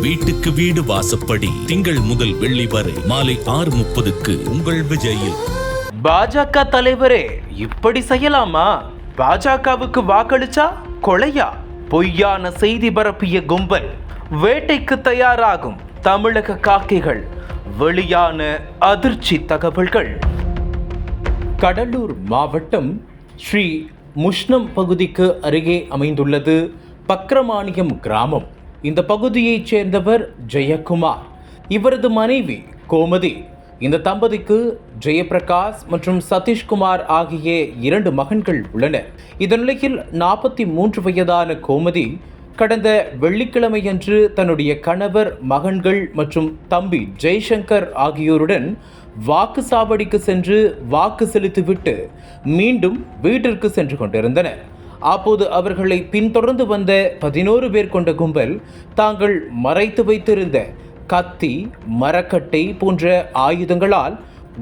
வீட்டுக்கு வீடு வாசப்படி திங்கள் முதல் வெள்ளி வரை மாலை ஆறு முப்பதுக்கு உங்கள் விஜயில். பாஜக தலைவரே இப்படி செய்யலாமா? பாஜகவுக்கு வாக்களிச்சா கொலையா? பொய்யான செய்தி பரப்பிய கும்பல் வேட்டைக்கு தயாராகும் தமிழக காக்கைகள். வெளியான அதிர்ச்சி தகவல்கள். கடலூர் மாவட்டம் ஸ்ரீ முஷ்ணம் பகுதிக்கு அருகே அமைந்துள்ளது பக்ரமானியம் கிராமம். இந்த பகுதியைச் சேர்ந்தவர் ஜெயக்குமார். இவரது மனைவி கோமதி. இந்த தம்பதிக்கு ஜெயபிரகாஷ் மற்றும் சதீஷ்குமார் ஆகிய இரண்டு மகன்கள் உள்ளனர். இந்த நிலையில் நாற்பத்தி மூன்று வயதான கோமதி கடந்த வெள்ளிக்கிழமையன்று தன்னுடைய கணவர் மகன்கள் மற்றும் தம்பி ஜெய்சங்கர் ஆகியோருடன் வாக்கு சாவடிக்கு சென்று வாக்கு செலுத்திவிட்டு மீண்டும் வீட்டிற்கு சென்று கொண்டிருந்தனர். அப்போது அவர்களை பின்தொடர்ந்து வந்த பதினோரு பேர் கொண்ட கும்பல் தாங்கள் மறைத்து வைத்திருந்த கத்தி மரக்கட்டை போன்ற ஆயுதங்களால்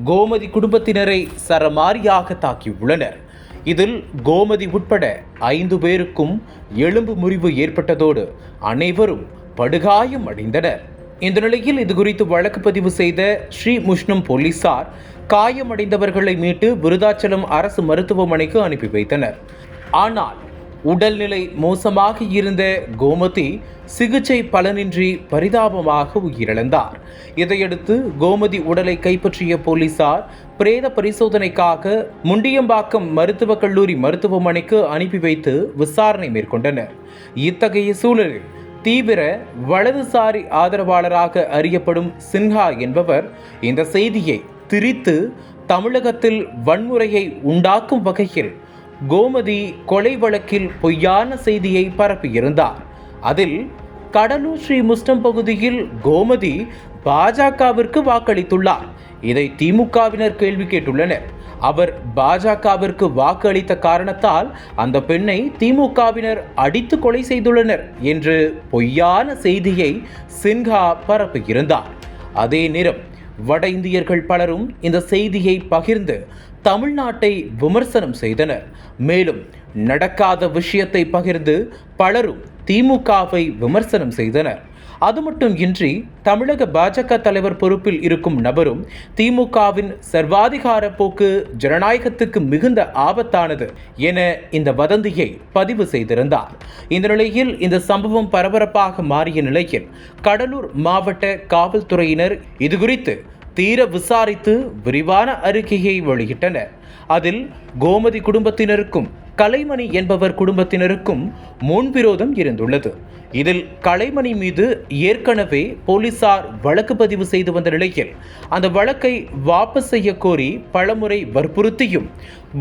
கோமதி குடும்பத்தினரை சரமாரியாக தாக்கியுள்ளனர். இதில் கோமதி உட்பட ஐந்து பேருக்கும் எலும்பு முறிவு ஏற்பட்டதோடு அனைவரும் படுகாயம் அடைந்தனர். இந்த நிலையில் இது குறித்து வழக்கு பதிவு செய்த ஸ்ரீ முஷ்ணம் போலீசார் காயமடைந்தவர்களை மீட்டு விருதாச்சலம் அரசு மருத்துவமனைக்கு அனுப்பி வைத்தனர். ஆனால் உடல்நிலை மோசமாக இருந்த கோமதி சிகிச்சை பலனின்றி பரிதாபமாக உயிரிழந்தார். இதையடுத்து கோமதி உடலை கைப்பற்றிய போலீசார் பிரேத பரிசோதனைக்காக முண்டியம்பாக்கம் மருத்துவக் கல்லூரி மருத்துவமனைக்கு அனுப்பி வைத்து விசாரணை மேற்கொண்டனர். இத்தகைய சூழலில் தீவிர வலதுசாரி ஆதரவாளராக அறியப்படும் சின்ஹா என்பவர் இந்த செய்தியை திரித்து தமிழகத்தில் வன்முறையை உண்டாக்கும் வகையில் கோமதி கொலை வழக்கில் பொய்யான செய்தியை பரப்பியிருந்தார். அதில் கடலூர் ஸ்ரீ முஸ்டம் பகுதியில் கோமதி பாஜகவிற்கு வாக்களித்துள்ளார். இதை திமுகவினர் கேள்வி கேட்டுள்ளனர். அவர் பாஜகவிற்கு வாக்களித்த காரணத்தால் அந்த பெண்ணை திமுகவினர் அடித்து கொலை செய்துள்ளனர் என்று பொய்யான செய்தியை சின்ஹா பரப்பியிருந்தார். அதே நேரம் வட இந்தியர்கள் பலரும் இந்த செய்தியை பகிர்ந்து தமிழ்நாட்டை விமர்சனம் செய்தனர். மேலும் நடக்காத விஷயத்தை பகிர்ந்து பலரும் திமுகவை விமர்சனம் செய்தனர். அது மட்டும் இன்றி தமிழக பாஜக தலைவர் பொறுப்பில் இருக்கும் நபரும் திமுகவின் சர்வாதிகார போக்கு ஜனநாயகத்துக்கு மிகுந்த ஆபத்தானது என இந்த வதந்தியை பதிவு செய்திருந்தார். இந்த நிலையில் இந்த சம்பவம் பரபரப்பாக மாறிய நிலையில் கடலூர் மாவட்ட காவல்துறையினர் இதுகுறித்து தீர விசாரித்து விரிவான அறிக்கையை வெளியிட்டனர். அதில் கோமதி குடும்பத்தினருக்கும் கலைமணி என்பவர் குடும்பத்தினருக்கும் முன்விரோதம் இருந்துள்ளது. இதில் கலைமணி மீது ஏற்கனவே போலீசார் வழக்கு பதிவு செய்து வந்த நிலையில் அந்த வழக்கை வாபஸ் செய்ய கோரி பலமுறை வற்புறுத்தியும்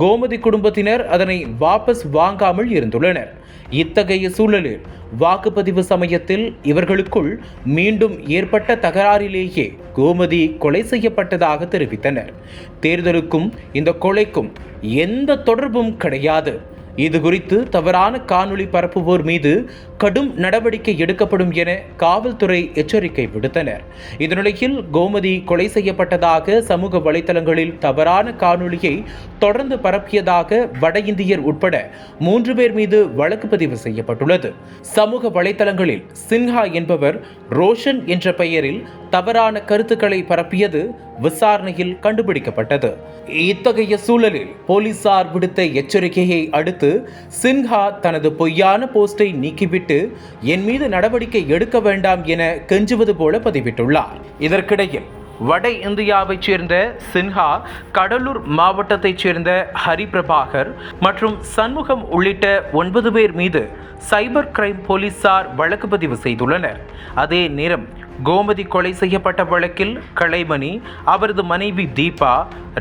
கோமதி குடும்பத்தினர் அதனை வாபஸ் வாங்காமல் இருந்துள்ளனர். இத்தகைய சூழலில் வாக்குப்பதிவு சமயத்தில் இவர்களுக்குள் மீண்டும் ஏற்பட்ட தகராறிலேயே கோமதி கொலை செய்யப்பட்டதாக தெரிவித்தனர். தேர்தலுக்கும் இந்த கொலைக்கும் எந்த தொடர்பும் கிடையாது. இது குறித்து தவறான காணொளி பரப்புவோர் மீது கடும் நடவடிக்கை எடுக்கப்படும் என காவல்துறை எச்சரிக்கை விடுத்தனர். இதனிடையில் கோமதி கொலை செய்யப்பட்டதாக சமூக வலைதளங்களில் தவறான காணொளியை தொடர்ந்து பரப்பியதாக வட இந்தியர் உட்பட மூன்று பேர் மீது வழக்கு பதிவு செய்யப்பட்டுள்ளது. சமூக வலைதளங்களில் சின்ஹா என்பவர் ரோஷன் என்ற பெயரில் தவறான கருத்துக்களை பரப்பியது விசாரணையில் கண்டுபிடிக்கப்பட்டது. இத்தகைய சூழலில் போலீசார் விடுத்த எச்சரிக்கையை அடுத்து சின்ஹா தனது பொய்யான போஸ்டை நீக்கிவிட்டு என் மீது நடவடிக்கை எடுக்க வேண்டாம் என கெஞ்சுவது போல பதிவிட்டுள்ளார். இதற்கிடையில் வட இந்தியாவைச் சேர்ந்த சின்ஹா கடலூர் மாவட்டத்தைச் சேர்ந்த ஹரிபிரபாகர் மற்றும் சண்முகம் உள்ளிட்ட ஒன்பது பேர் மீது சைபர் கிரைம் போலீசார் வழக்கு பதிவு செய்துள்ளனர். அதே நேரம் கோமதி கொலை செய்யப்பட்ட வழக்கில் கலைமணி அவரது மனைவி தீபா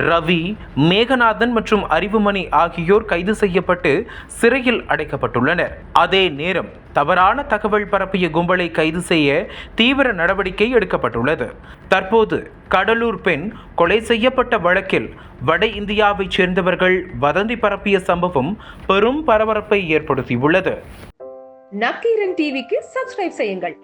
ரவி மேகநாதன் மற்றும் அறிவுமணி ஆகியோர் கைது செய்யப்பட்டு சிறையில் அடைக்கப்பட்டுள்ளனர். அதே நேரம் தவறான தகவல் பரப்பிய கும்பலை கைது செய்ய தீவிர நடவடிக்கை எடுக்கப்பட்டுள்ளது. தற்போது கடலூர் பெண் கொலை செய்யப்பட்ட வழக்கில் வட இந்தியாவைச் சேர்ந்தவர்கள் வதந்தி பரப்பிய சம்பவம் பெரும் பரபரப்பை ஏற்படுத்தியுள்ளது. நக்கீரன் டிவிக்கு சப்ஸ்கிரைப் செய்யுங்கள்.